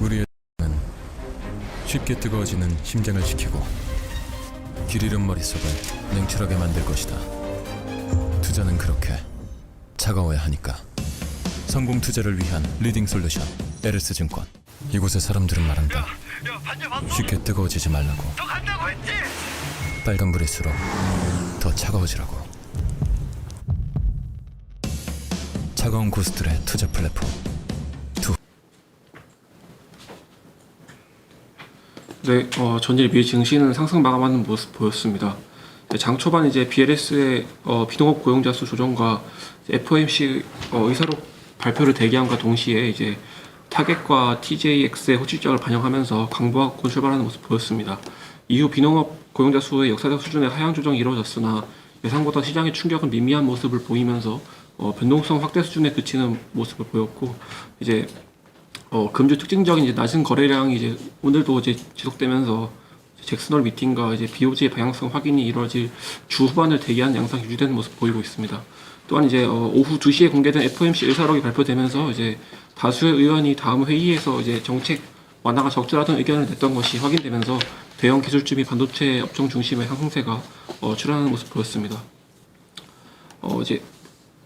우리의 는 쉽게 뜨거워지는 심장을 지키고 길 잃은 머릿속을 냉철하게 만들 것이다. 투자는 그렇게 차가워야 하니까. 성공 투자를 위한 리딩 솔루션 에르스 증권. 이곳의 사람들은 말한다. 쉽게 뜨거워지지 말라고. 빨간 불일수록 더 차가워지라고. 차가운 고스들의 투자 플랫폼. 네, 어, 전일 미 증시는 상승 마감하는 모습 보였습니다. 네, 장 초반 이제 BLS의 어, 비농업 고용자 수 조정과 FOMC 어, 의사록 발표를 대기함과 동시에 이제 타겟과 TJX의 호실적을 반영하면서 강보학권 출발하는 모습 보였습니다. 이후 비농업 고용자 수의 역사적 수준의 하향 조정이 이루어졌으나 예상보다 시장의 충격은 미미한 모습을 보이면서 어, 변동성 확대 수준에 그치는 모습을 보였고 이제 어, 금주 특징적인 이제 낮은 거래량이 이제 오늘도 이제 지속되면서 잭슨홀 미팅과 이제 BOG의 방향성 확인이 이루어질 주 후반을 대기한 양상 유지되는 모습 보이고 있습니다. 또한 이제 어, 오후 2시에 공개된 FOMC 의사록이 발표되면서 이제 다수의 의원이 다음 회의에서 이제 정책 완화가 적절하다는 의견을 냈던 것이 확인되면서 대형 기술주 및 반도체 업종 중심의 상승세가 어, 출현하는 모습 보였습니다. 어, 이제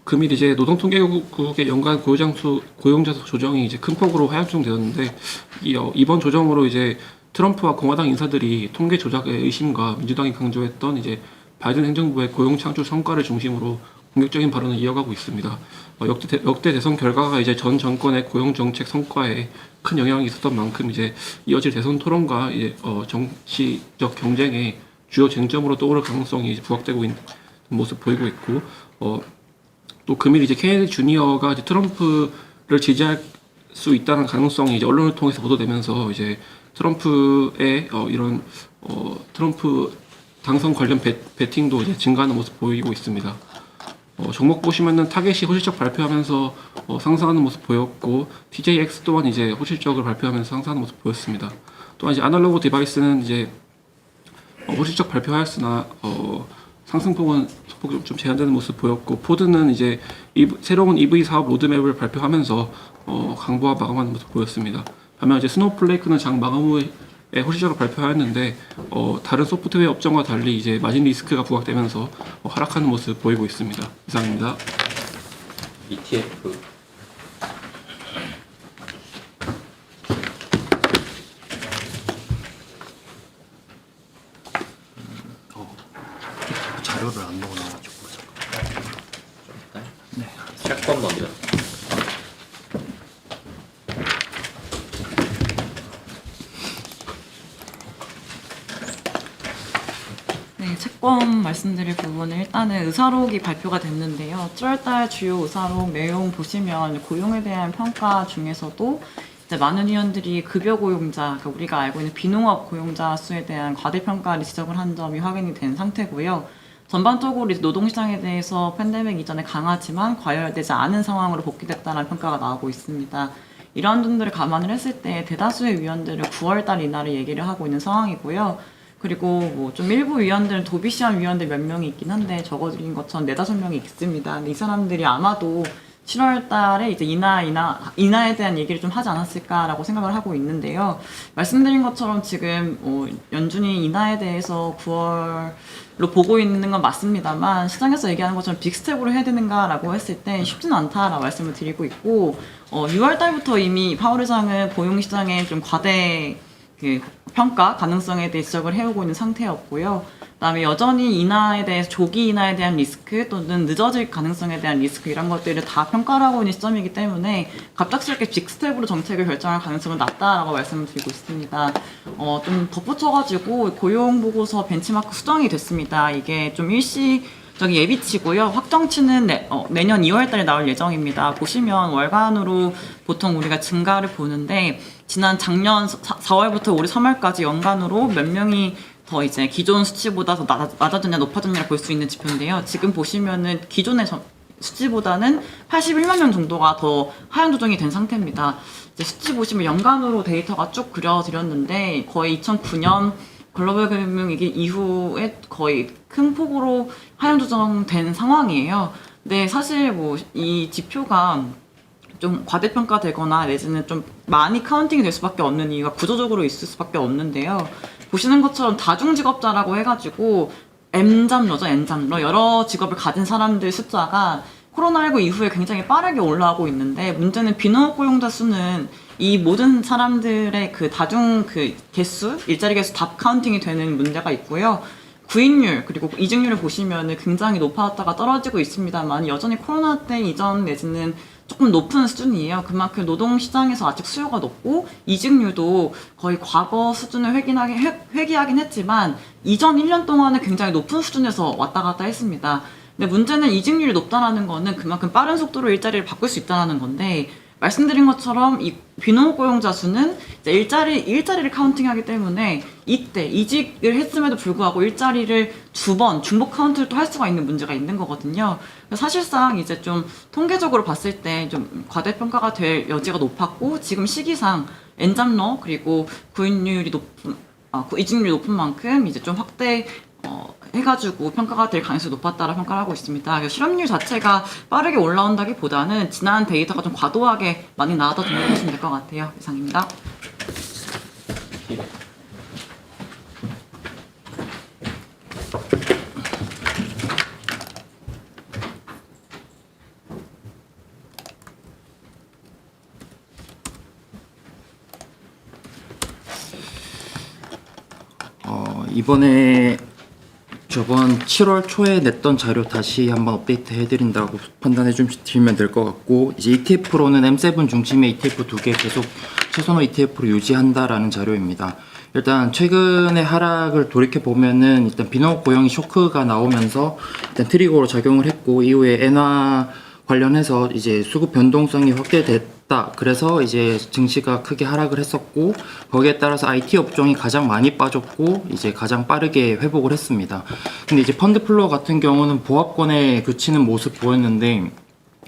금일 이제 노동통계국의 연간 고용자 수 고용자 수 조정이 이제 큰 폭으로 하향 조정되었는데 이, 어, 이번 조정으로 이제 트럼프와 공화당 인사들이 통계 조작의 의심과 민주당이 강조했던 이제 바이든 행정부의 고용 창출 성과를 중심으로 공격적인 발언을 이어가고 있습니다. 어, 역대, 대, 역대 대선 결과가 이제 전 정권의 고용 정책 성과에 큰 영향이 있었던 만큼 이제 이어질 대선 토론과 이제 어, 정치적 경쟁의 주요 쟁점으로 떠오를 가능성이 이제 부각되고 있는 모습 보이고 있고 어, 또 금일 이제 케네디 주니어가 이제 트럼프를 지지할 수 있다는 가능성이 이제 언론을 통해서 보도되면서 이제 트럼프의 어, 이런 어, 트럼프 당선 관련 배, 베팅도 이제 증가하는 모습 보이고 있습니다. 어, 종목 보시면은 타겟이 호실적 발표하면서 어, 상승하는 모습 보였고 TJX 또한 이제 호실적을 발표하면서 상승하는 모습 보였습니다. 또한 이제 아날로그 디바이스는 이제 어, 호실적 발표하였으나 어, 상승폭은 소폭 좀 제한되는 모습 보였고 포드는 이제 EV 새로운 EV 사업 로드맵을 발표하면서 어, 강보와 마감하는 모습 보였습니다. 반면 이제 스노우플레이크는 장 마감 후에 호시적을 발표하였는데 어, 다른 소프트웨어 업종과 달리 이제 마진 리스크가 부각되면서 어, 하락하는 모습 보이고 있습니다. 이상입니다. ETF 자료를 안 넣어놔가지고 네. 채권 먼저 네, 채권 말씀드릴 부분은 일단은 의사록이 발표가 됐는데요. 7월달 주요 의사록 내용 보시면 고용에 대한 평가 중에서도 이제 많은 위원들이 급여 고용자, 그러니까 우리가 알고 있는 비농업 고용자 수에 대한 과대평가를 지적을 한 점이 확인이 된 상태고요. 전반적으로 노동시장에 대해서 팬데믹 이전에 강하지만 과열되지 않은 상황으로 복귀됐다는 평가가 나오고 있습니다. 이러한 점들을 감안을 했을 때 대다수의 위원들은 9월달 이날을 얘기를 하고 있는 상황이고요. 그리고 뭐 좀 일부 위원들은 도비 시험 위원들 몇 명이 있긴 한데 적어드린 것처럼 네다섯 명이 있습니다. 근데 이 사람들이 아마도 7월 달에 이제 인하, 인하, 인하에 대한 얘기를 좀 하지 않았을까라고 생각을 하고 있는데요. 말씀드린 것처럼 지금 어, 연준이 인하에 대해서 9월로 보고 있는 건 맞습니다만 시장에서 얘기하는 것처럼 빅스텝으로 해야 되는가라고 했을 때 쉽지는 않다라고 말씀을 드리고 있고 어, 6월 달부터 이미 파월 의장은 고용 시장에 좀 과대 그 평가 가능성에 대해 지적을 해오고 있는 상태였고요. 그다음에 여전히 인하에 대해서 조기 인하에 대한 리스크 또는 늦어질 가능성에 대한 리스크 이런 것들을 다 평가를 하고 있는 시점이기 때문에 갑작스럽게 빅스텝으로 정책을 결정할 가능성은 낮다라고 말씀을 드리고 있습니다. 어, 좀 덧붙여가지고 고용 보고서 벤치마크 수정이 됐습니다. 이게 좀 일시 저기 예비치고요. 확정치는 내, 어, 내년 2월 달에 나올 예정입니다. 보시면 월간으로 보통 우리가 증가를 보는데 지난 작년 4, 월부터 올해 3월까지 연간으로 몇 명이 더 이제 기존 수치보다 더 낮- 낮아졌냐 높아졌냐 볼 수 있는 지표인데요. 지금 보시면은 기존의 저- 수치보다는 81만 명 정도가 더 하향 조정이 된 상태입니다. 이제 수치 보시면 연간으로 데이터가 쭉 그려드렸는데 거의 2009년 글로벌 금융위기 이후에 거의 큰 폭으로 하향 조정된 상황이에요. 근데 사실 뭐 이 지표가 좀 과대평가되거나 내지는 좀 많이 카운팅이 될 수밖에 없는 이유가 구조적으로 있을 수밖에 없는데요. 보시는 것처럼 다중직업자라고 해가지고 M잡러죠, N잡러 여러 직업을 가진 사람들 숫자가 코로나19 이후에 굉장히 빠르게 올라오고 있는데 문제는 비농업 고용자 수는 이 모든 사람들의 그 다중 그 개수, 일자리 개수 다 카운팅이 되는 문제가 있고요. 구인율 그리고 이직률을 보시면은 굉장히 높아졌다가 떨어지고 있습니다만 여전히 코로나 때 이전 내지는 조금 높은 수준이에요. 그만큼 노동 시장에서 아직 수요가 높고 이직률도 거의 과거 수준을 회귀하긴, 회- 회귀하긴 했지만 이전 1년 동안은 굉장히 높은 수준에서 왔다 갔다 했습니다. 근데 문제는 이직률이 높다라는 거는 그만큼 빠른 속도로 일자리를 바꿀 수 있다는 건데 말씀드린 것처럼 이 비농업 고용자 수는 일자리 일자리를 카운팅하기 때문에 이때 이직을 했음에도 불구하고 일자리를 두 번 중복 카운트를 또 할 수가 있는 문제가 있는 거거든요. 사실상 이제 좀 통계적으로 봤을 때 좀 과대평가가 될 여지가 높았고 지금 시기상 엔잡러 그리고 구인율이 높은 아, 구- 이직률이 높은 만큼 이제 좀 확대 어, 해가지고 평가가 될 가능성이 높았다라 평가를 하고 있습니다. 실업률 자체가 빠르게 올라온다기보다는 지난 데이터가 좀 과도하게 많이 나왔다 정도 보시면 될 것 같아요. 이상입니다. 어, 이번에 저번 7월 초에 냈던 자료 다시 한번 업데이트 해드린다고 판단해 주시면 될 것 같고 이제 ETF로는 M7 중심의 ETF 두 개 계속 최선호 ETF로 유지한다라는 자료입니다. 일단 최근의 하락을 돌이켜 보면은 일단 비농업 고용이 쇼크가 나오면서 일단 트리거로 작용을 했고 이후에 엔화 관련해서 이제 수급 변동성이 확대됐다. 그래서 이제 증시가 크게 하락을 했었고 거기에 따라서 IT 업종이 가장 많이 빠졌고 이제 가장 빠르게 회복을 했습니다. 근데 이제 펀드 플로어 같은 경우는 보합권에 그치는 모습 보였는데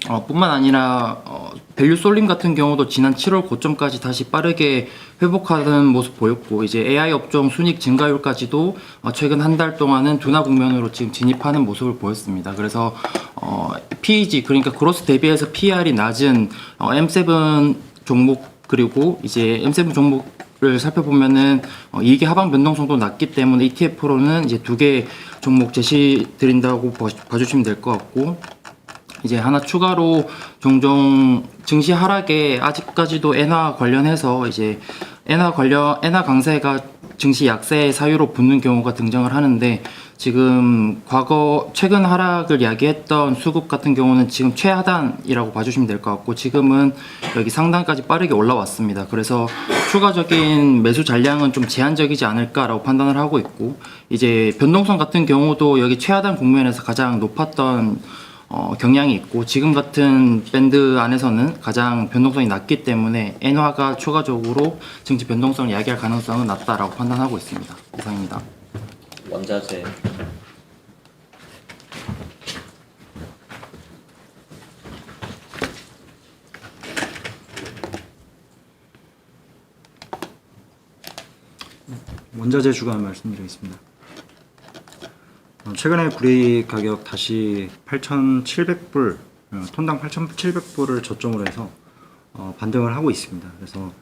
어, 뿐만 아니라 어, 밸류 솔림 같은 경우도 지난 7월 고점까지 다시 빠르게 회복하는 모습 보였고 이제 AI 업종 순익 증가율까지도 어, 최근 한 달 동안은 둔화 국면으로 지금 진입하는 모습을 보였습니다. 그래서 어, PEG 그러니까 그로스 대비해서 PR이 낮은 어, M7 종목 그리고 이제 M7 종목을 살펴보면은 어, 이익의 하방 변동성도 낮기 때문에 ETF로는 이제 두 개 종목 제시 드린다고 봐- 봐주시면 될 것 같고 이제 하나 추가로 종종 증시 하락에 아직까지도 엔화 관련해서 이제 엔화 관련 엔화 강세가 증시 약세의 사유로 붙는 경우가 등장을 하는데 지금 과거 최근 하락을 야기했던 수급 같은 경우는 지금 최하단이라고 봐주시면 될 것 같고 지금은 여기 상단까지 빠르게 올라왔습니다. 그래서 추가적인 매수 잔량은 좀 제한적이지 않을까라고 판단을 하고 있고 이제 변동성 같은 경우도 여기 최하단 국면에서 가장 높았던 어, 경향이 있고 지금 같은 밴드 안에서는 가장 변동성이 낮기 때문에 엔화가 추가적으로 증시 변동성을 야기할 가능성은 낮다라고 판단하고 있습니다. 이상입니다. 원자재 원자재 주간 말씀드리겠습니다. 어, 최근에 구리 가격 다시 8,700불, 어, 톤당 8,700불을 저점으로 해서 어, 반등을 하고 있습니다. 그래서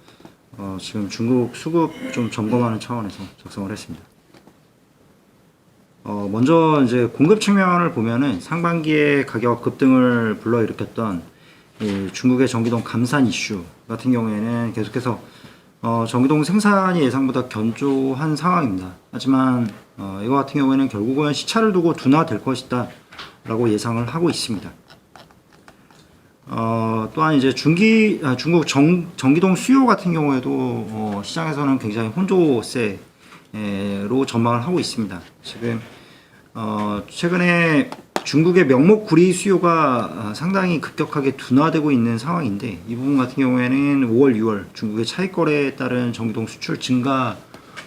어, 지금 중국 수급 좀 점검하는 차원에서 작성을 했습니다. 어, 먼저 이제 공급 측면을 보면은 상반기에 가격 급등을 불러일으켰던 이 중국의 전기동 감산 이슈 같은 경우에는 계속해서 어, 전기동 생산이 예상보다 견조한 상황입니다. 하지만 어, 이거 같은 경우에는 결국은 시차를 두고 둔화될 것이다 라고 예상을 하고 있습니다. 어, 또한 이제 중기, 아, 중국 정, 전기동 수요 같은 경우에도 어, 시장에서는 굉장히 혼조세로 전망을 하고 있습니다. 지금 어, 최근에 중국의 명목 구리 수요가 아, 상당히 급격하게 둔화되고 있는 상황인데 이 부분 같은 경우에는 5월, 6월 중국의 차익 거래에 따른 전기동 수출 증가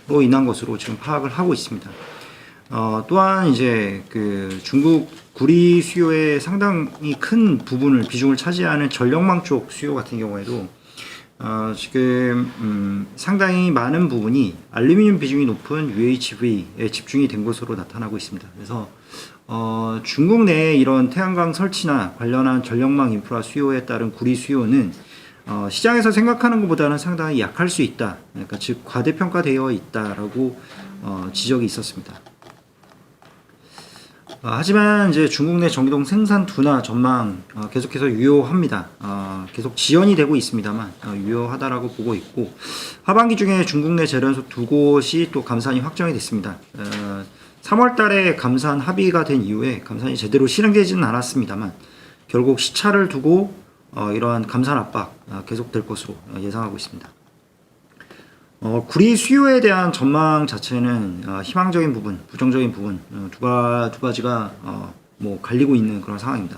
로 인한 것으로 지금 파악을 하고 있습니다. 어, 또한 이제 그 중국 구리 수요의 상당히 큰 부분을 비중을 차지하는 전력망 쪽 수요 같은 경우에도 어, 지금 음, 상당히 많은 부분이 알루미늄 비중이 높은 UHV에 집중이 된 것으로 나타나고 있습니다. 그래서 어, 중국 내에 이런 태양광 설치나 관련한 전력망 인프라 수요에 따른 구리 수요는 어, 시장에서 생각하는 것보다는 상당히 약할 수 있다. 그러니까 즉 과대평가되어 있다라고 어, 지적이 있었습니다. 어, 하지만 이제 중국 내 전기동 생산 둔화 전망 어, 계속해서 유효합니다. 어, 계속 지연이 되고 있습니다만 어, 유효하다라고 보고 있고 하반기 중에 중국 내 재련소 두 곳이 또 감산이 확정이 됐습니다. 어, 3월달에 감산 합의가 된 이후에 감산이 제대로 실행되지는 않았습니다만 결국 시차를 두고 어, 이러한 감산 압박 어, 계속될 것으로 어, 예상하고 있습니다. 어, 구리 수요에 대한 전망 자체는 어, 희망적인 부분, 부정적인 부분 어, 두, 가, 두 가지가 어, 뭐 갈리고 있는 그런 상황입니다.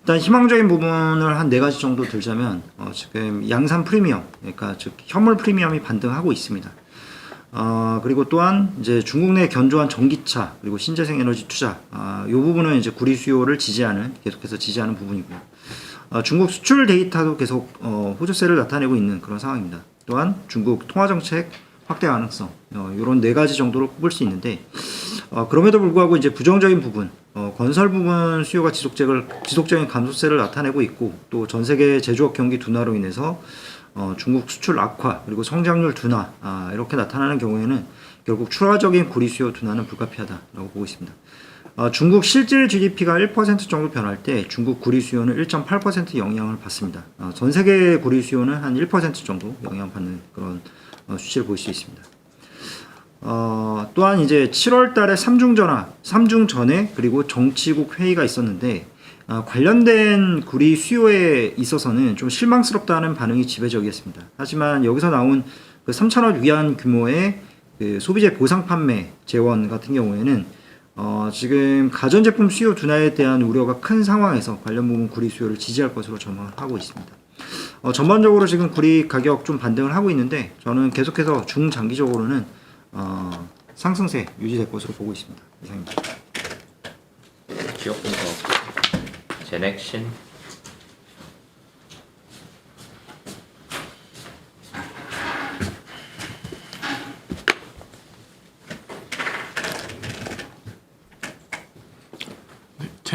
일단 희망적인 부분을 한 네 가지 정도 들자면 어, 지금 양산 프리미엄, 그러니까 즉 현물 프리미엄이 반등하고 있습니다. 어, 그리고 또한 이제 중국 내 견조한 전기차 그리고 신재생 에너지 투자 아, 이 부분은 이제 구리 수요를 지지하는 계속해서 지지하는 부분이고요. 어, 중국 수출 데이터도 계속 어, 호조세를 나타내고 있는 그런 상황입니다. 또한 중국 통화 정책 확대 가능성 어, 이런 네 가지 정도로 꼽을 수 있는데 어, 그럼에도 불구하고 이제 부정적인 부분 어, 건설 부분 수요가 지속적을 지속적인 감소세를 나타내고 있고 또 전 세계 제조업 경기 둔화로 인해서 어, 중국 수출 악화 그리고 성장률 둔화 아, 이렇게 나타나는 경우에는 결국 추가적인 구리 수요 둔화는 불가피하다라고 보고 있습니다. 어, 중국 실질 GDP가 1% 정도 변할 때 중국 구리 수요는 1.8% 영향을 받습니다. 어, 전 세계 구리 수요는 한 1% 정도 영향받는 그런 어, 수치를 볼 수 있습니다. 어, 또한 이제 7월 달에 삼중 전화, 삼중 전에 그리고 정치국 회의가 있었는데 어, 관련된 구리 수요에 있어서는 좀 실망스럽다는 반응이 지배적이었습니다. 하지만 여기서 나온 그 3천억 위안 규모의 그 소비재 보상 판매 재원 같은 경우에는 어, 지금 가전제품 수요 둔화에 대한 우려가 큰 상황에서 관련 부분 구리 수요를 지지할 것으로 전망을 하고 있습니다. 어, 전반적으로 지금 구리 가격 좀 반등을 하고 있는데 저는 계속해서 중장기적으로는 어, 상승세 유지될 것으로 보고 있습니다. 이상입니다. 기업 분석 제넥신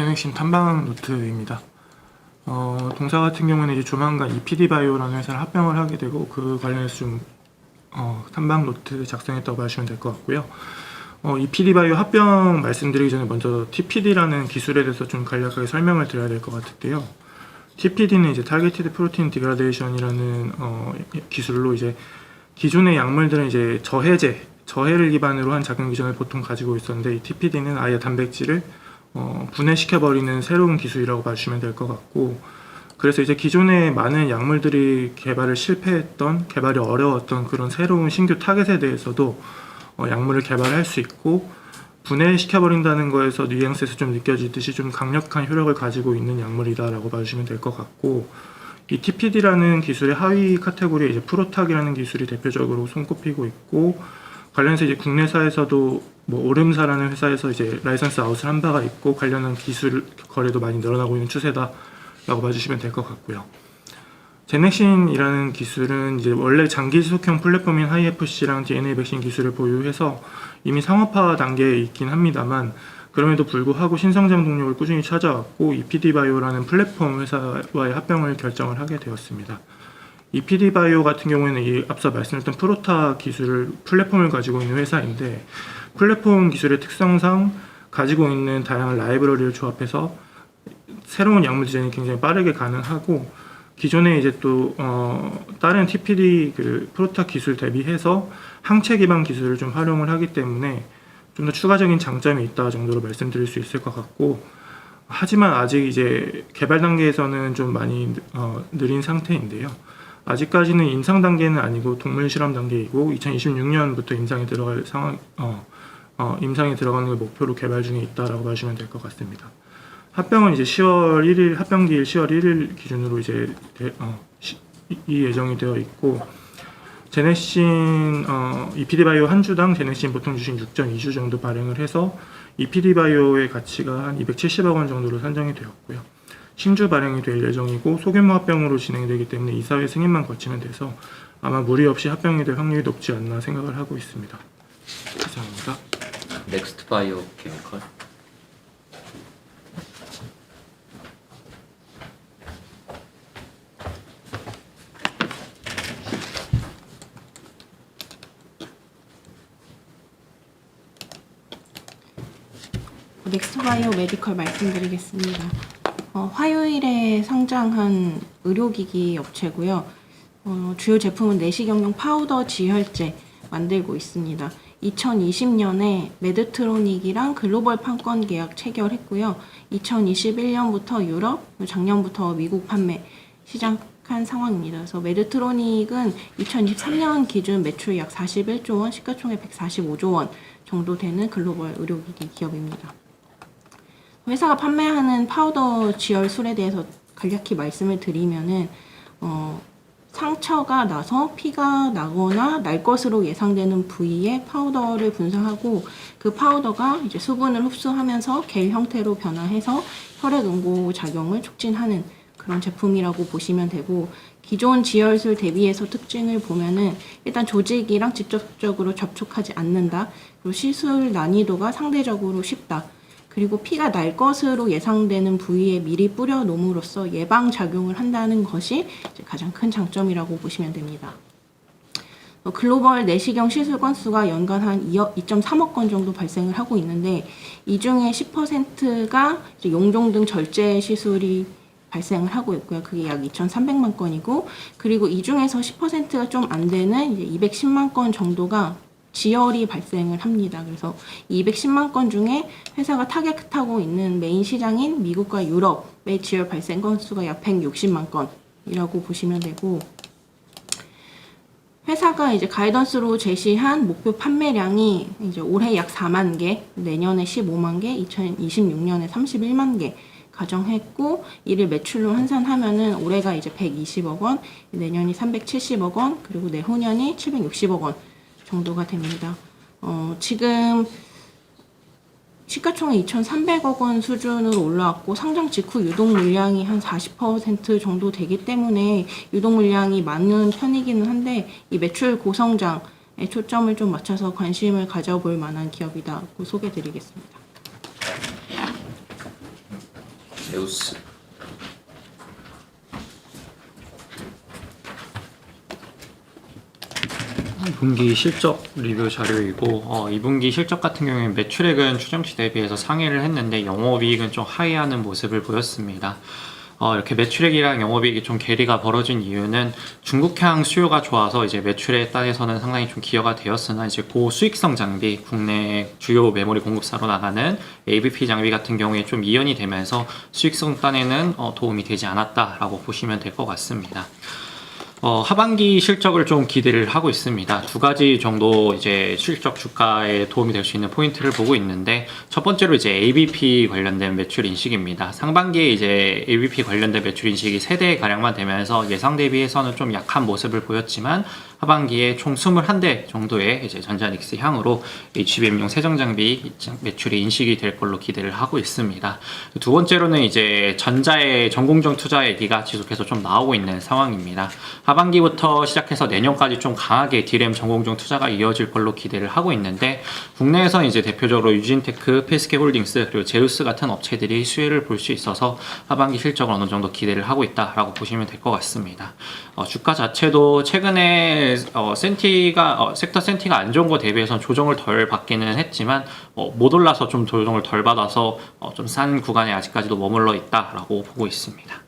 제넥신 탐방 노트입니다. 어, 동사 같은 경우는 이제 조만간 EPD 바이오라는 회사를 합병을 하게 되고 그 관련해서 좀 어, 탐방 노트 작성했다고 보시면 될 것 같고요. 어, EPD 바이오 합병 말씀드리기 전에 먼저 TPD라는 기술에 대해서 좀 간략하게 설명을 드려야 될 것 같은데요. TPD는 이제 Targeted Protein Degradation이라는 어, 기술로 이제 기존의 약물들은 이제 저해제, 저해를 기반으로 한 작용 기전을 보통 가지고 있었는데 이 TPD는 아예 단백질을 어, 분해시켜버리는 새로운 기술이라고 봐주시면 될 것 같고 그래서 이제 기존에 많은 약물들이 개발을 실패했던 개발이 어려웠던 그런 새로운 신규 타겟에 대해서도 어, 약물을 개발할 수 있고 분해시켜버린다는 거에서 뉘앙스에서 좀 느껴지듯이 좀 강력한 효력을 가지고 있는 약물이다라고 봐주시면 될 것 같고 이 TPD라는 기술의 하위 카테고리에 이제 프로탁이라는 기술이 대표적으로 손꼽히고 있고 관련해서 이제 국내사에서도 뭐 오름사라는 회사에서 이제 라이선스 아웃을 한 바가 있고 관련한 기술 거래도 많이 늘어나고 있는 추세다라고 봐주시면 될 것 같고요. 제넥신이라는 기술은 이제 원래 장기 지속형 플랫폼인 하이FC랑 DNA 백신 기술을 보유해서 이미 상업화 단계에 있긴 합니다만 그럼에도 불구하고 신성장 동력을 꾸준히 찾아왔고 EPD 바이오라는 플랫폼 회사와의 합병을 결정을 하게 되었습니다. EPD 바이오 같은 경우에는 이 앞서 말씀드렸던 프로타 기술을 플랫폼을 가지고 있는 회사인데 플랫폼 기술의 특성상 가지고 있는 다양한 라이브러리를 조합해서 새로운 약물 디자인이 굉장히 빠르게 가능하고 기존에 이제 또 어, 다른 TPD 그 프로타 기술 대비해서 항체 기반 기술을 좀 활용을 하기 때문에 좀 더 추가적인 장점이 있다 정도로 말씀드릴 수 있을 것 같고 하지만 아직 이제 개발 단계에서는 좀 많이 어, 느린 상태인데요. 아직까지는 임상 단계는 아니고 동물 실험 단계이고 2026년부터 임상에 들어갈 상황 어, 어, 임상에 들어가는 걸 목표로 개발 중에 있다라고 봐주시면 될 것 같습니다. 합병은 이제 10월 1일 합병기일 10월 1일 기준으로 이제 대- 어, 시- 이- 이 예정이 되어 있고 제넥신 어, EPD 바이오 한 주당 제넥신 보통 주식 6.2주 정도 발행을 해서 EPD 바이오의 가치가 한 270억 원 정도로 산정이 되었고요. 신주 발행이 될 예정이고 소규모 합병으로 진행되기 때문에 이사회 승인만 거치면 돼서 아마 무리 없이 합병이 될 확률이 높지 않나 생각을 하고 있습니다. 이상입니다. 넥스트 바이오 케미컬 어, 넥스바이오 메디컬 말씀드리겠습니다. 어, 화요일에 상장한 의료기기 업체고요. 어, 주요 제품은 내시경용 파우더 지혈제 만들고 있습니다. 2020년에 메드트로닉이랑 글로벌 판권 계약 체결했고요. 2021년부터 유럽, 작년부터 미국 판매 시작한 상황입니다. 그래서 메드트로닉은 2023년 기준 매출 약 41조 원, 시가총액 145조 원 정도 되는 글로벌 의료기기 기업입니다. 회사가 판매하는 파우더 지혈술에 대해서 간략히 말씀을 드리면은 어, 상처가 나서 피가 나거나 날 것으로 예상되는 부위에 파우더를 분사하고 그 파우더가 이제 수분을 흡수하면서 겔 형태로 변화해서 혈액 응고 작용을 촉진하는 그런 제품이라고 보시면 되고 기존 지혈술 대비해서 특징을 보면은 일단 조직이랑 직접적으로 접촉하지 않는다. 그리고 시술 난이도가 상대적으로 쉽다. 그리고 피가 날 것으로 예상되는 부위에 미리 뿌려 놓음으로써 예방 작용을 한다는 것이 가장 큰 장점이라고 보시면 됩니다. 어, 글로벌 내시경 시술 건수가 연간 한 2억, 2.3억 건 정도 발생을 하고 있는데 이 중에 10%가 용종 등 절제 시술이 발생을 하고 있고요. 그게 약 2,300만 건이고 그리고 이 중에서 10%가 좀 안 되는 이제 210만 건 정도가 지혈이 발생을 합니다. 그래서 210만 건 중에 회사가 타겟하고 있는 메인 시장인 미국과 유럽의 지혈 발생 건수가 약 160만 건이라고 보시면 되고 회사가 이제 가이던스로 제시한 목표 판매량이 이제 올해 약 4만 개, 내년에 15만 개, 2026년에 31만 개 가정했고 이를 매출로 환산하면은 올해가 이제 120억 원, 내년이 370억 원, 그리고 내후년이 760억 원 정도가 됩니다. 어, 지금 시가총액 2,300억 원 수준으로 올라왔고 상장 직후 유동 물량이 한 40% 정도 되기 때문에 유동 물량이 많은 편이기는 한데 이 매출 고성장에 초점을 좀 맞춰서 관심을 가져볼 만한 기업이다고 소개드리겠습니다. 제우스 분기 실적 리뷰 자료이고 어, 2분기 실적 같은 경우에 매출액은 추정치 대비해서 상회를 했는데 영업이익은 좀 하회하는 모습을 보였습니다. 어, 이렇게 매출액이랑 영업이익이 좀 괴리가 벌어진 이유는 중국향 수요가 좋아서 이제 매출에 따라서는 상당히 좀 기여가 되었으나 이제 고수익성 장비 국내 주요 메모리 공급사로 나가는 ABP 장비 같은 경우에 좀 이연이 되면서 수익성 단에는 어, 도움이 되지 않았다라고 보시면 될 것 같습니다. 어, 하반기 실적을 좀 기대를 하고 있습니다. 두 가지 정도 이제 실적 주가에 도움이 될 수 있는 포인트를 보고 있는데 첫 번째로 이제 ABP 관련된 매출 인식입니다. 상반기에 이제 ABP 관련된 매출 인식이 세대 가량만 되면서 예상 대비해서는 좀 약한 모습을 보였지만 하반기에 총 21대 정도의 이제 전자닉스 향으로 HBM용 세정 장비 매출이 인식이 될 걸로 기대를 하고 있습니다. 두 번째로는 이제 전자의 전공정 투자 얘기가 지속해서 좀 나오고 있는 상황입니다. 하반기부터 시작해서 내년까지 좀 강하게 디램 전공정 투자가 이어질 걸로 기대를 하고 있는데 국내에서 이제 대표적으로 유진테크, 페스케 홀딩스 그리고 제우스 같은 업체들이 수혜를 볼 수 있어서 하반기 실적을 어느 정도 기대를 하고 있다라고 보시면 될 것 같습니다. 어, 주가 자체도 최근에 어, 센티가 어, 섹터 센티가 안 좋은 거 대비해서 조정을 덜 받기는 했지만 어, 못 올라서 좀 조정을 덜 받아서 어, 좀싼 구간에 아직까지도 머물러 있다라고 보고 있습니다.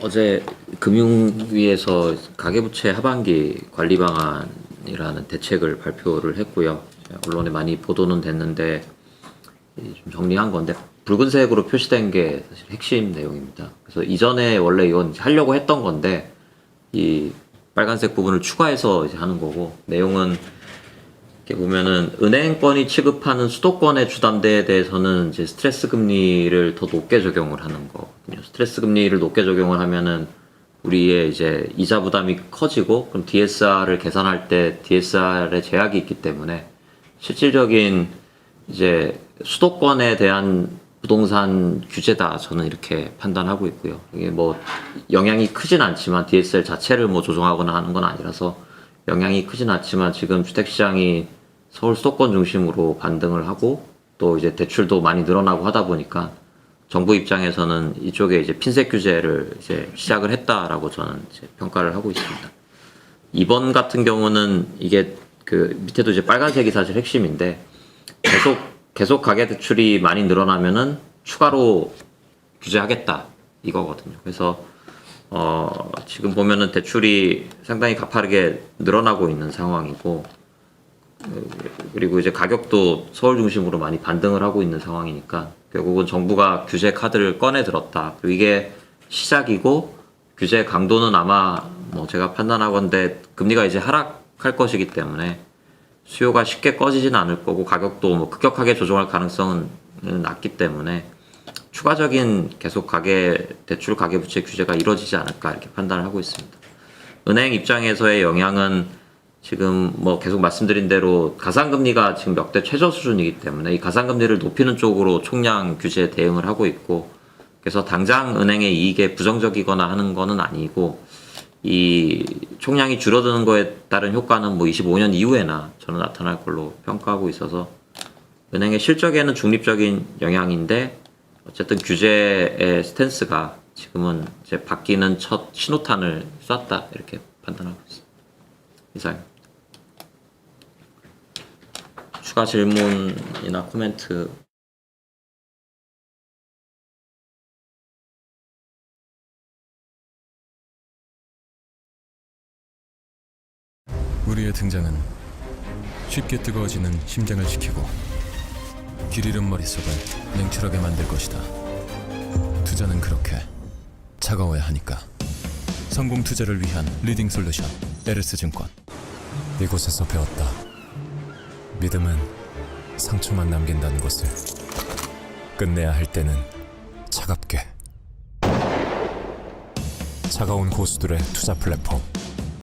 어제 금융위에서 가계부채 하반기 관리 방안이라는 대책을 발표를 했고요. 언론에 많이 보도는 됐는데 좀 정리한 건데 붉은색으로 표시된 게 사실 핵심 내용입니다. 그래서 이전에 원래 이건 하려고 했던 건데 이 빨간색 부분을 추가해서 이제 하는 거고 내용은 이렇게 보면은 은행권이 취급하는 수도권의 주담대에 대해서는 이제 스트레스 금리를 더 높게 적용을 하는 거거든요. 스트레스 금리를 높게 적용을 하면은 우리의 이제 이자 부담이 커지고 그럼 DSR을 계산할 때 DSR에 제약이 있기 때문에 실질적인 이제 수도권에 대한 부동산 규제다 저는 이렇게 판단하고 있고요. 이게 뭐 영향이 크진 않지만 DSR 자체를 뭐 조정하거나 하는 건 아니라서 영향이 크진 않지만 지금 주택 시장이 서울 수도권 중심으로 반등을 하고 또 이제 대출도 많이 늘어나고 하다 보니까 정부 입장에서는 이쪽에 이제 핀셋 규제를 이제 시작을 했다라고 저는 평가를 하고 있습니다. 이번 같은 경우는 이게 그 밑에도 이제 빨간색이 사실 핵심인데 계속 계속 가계 대출이 많이 늘어나면은 추가로 규제하겠다 이거거든요. 그래서 어 지금 보면은 대출이 상당히 가파르게 늘어나고 있는 상황이고 그리고 이제 가격도 서울 중심으로 많이 반등을 하고 있는 상황이니까 결국은 정부가 규제 카드를 꺼내 들었다. 이게 시작이고 규제 강도는 아마 뭐 제가 판단하건데 금리가 이제 하락할 것이기 때문에 수요가 쉽게 꺼지지는 않을 거고 가격도 뭐 급격하게 조정할 가능성은 낮기 때문에 추가적인 계속 가계 대출 가계 부채 규제가 이루어지지 않을까 이렇게 판단을 하고 있습니다. 은행 입장에서의 영향은 지금 뭐 계속 말씀드린 대로 가상금리가 지금 역대 최저 수준이기 때문에 이 가상금리를 높이는 쪽으로 총량 규제 대응을 하고 있고 그래서 당장 은행의 이익에 부정적이거나 하는 거는 아니고 이 총량이 줄어드는 거에 따른 효과는 뭐 25년 이후에나 저는 나타날 걸로 평가하고 있어서 은행의 실적에는 중립적인 영향인데 어쨌든 규제의 스탠스가 지금은 이제 바뀌는 첫 신호탄을 쐈다 이렇게 판단하고 있습니다. 이상입니다. 추가 질문이나 코멘트 우리의 등장은 쉽게 뜨거워지는 심장을 지키고 길 잃은 머릿속을 냉철하게 만들 것이다. 투자는 그렇게 차가워야 하니까. 성공 투자를 위한 리딩 솔루션 에르스 증권. 이곳에서 배웠다. 믿음은 상처만 남긴다는 것을. 끝내야 할 때는 차갑게. 차가운 고수들의 투자 플랫폼